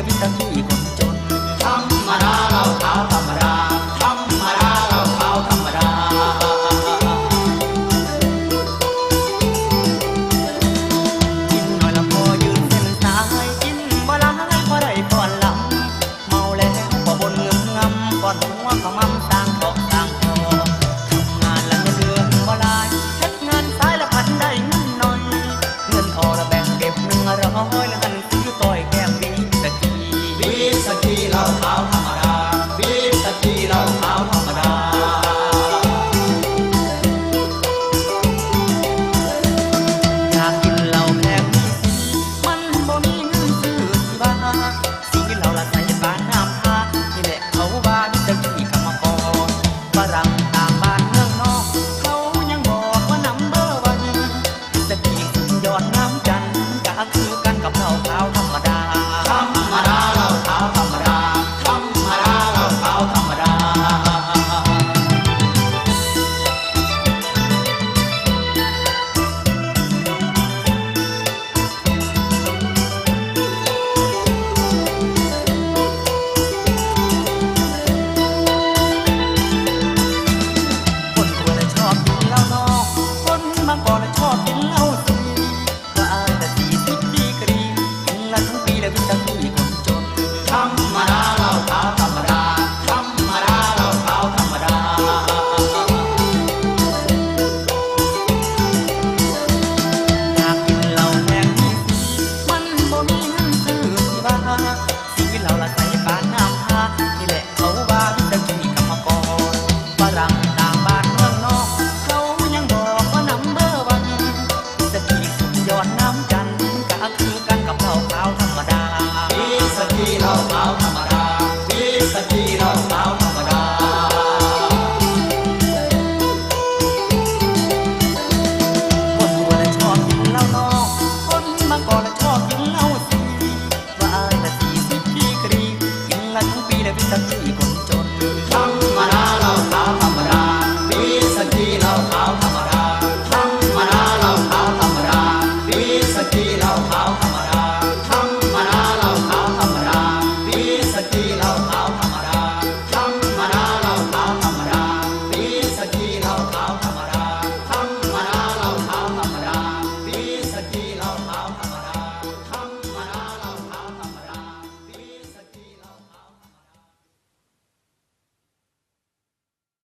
ชีวิตทั้งที่คนจนธรรมดาเราขาวธรรมดาธรรมดาเราขาวธรรมดา กินหน่อยละพอยืนเส้นสายกินบ่หลายพอได้อลำเมาแล้วพอบนเงื่อมงำก่อนหัวขมำต่างดอง เราละใส่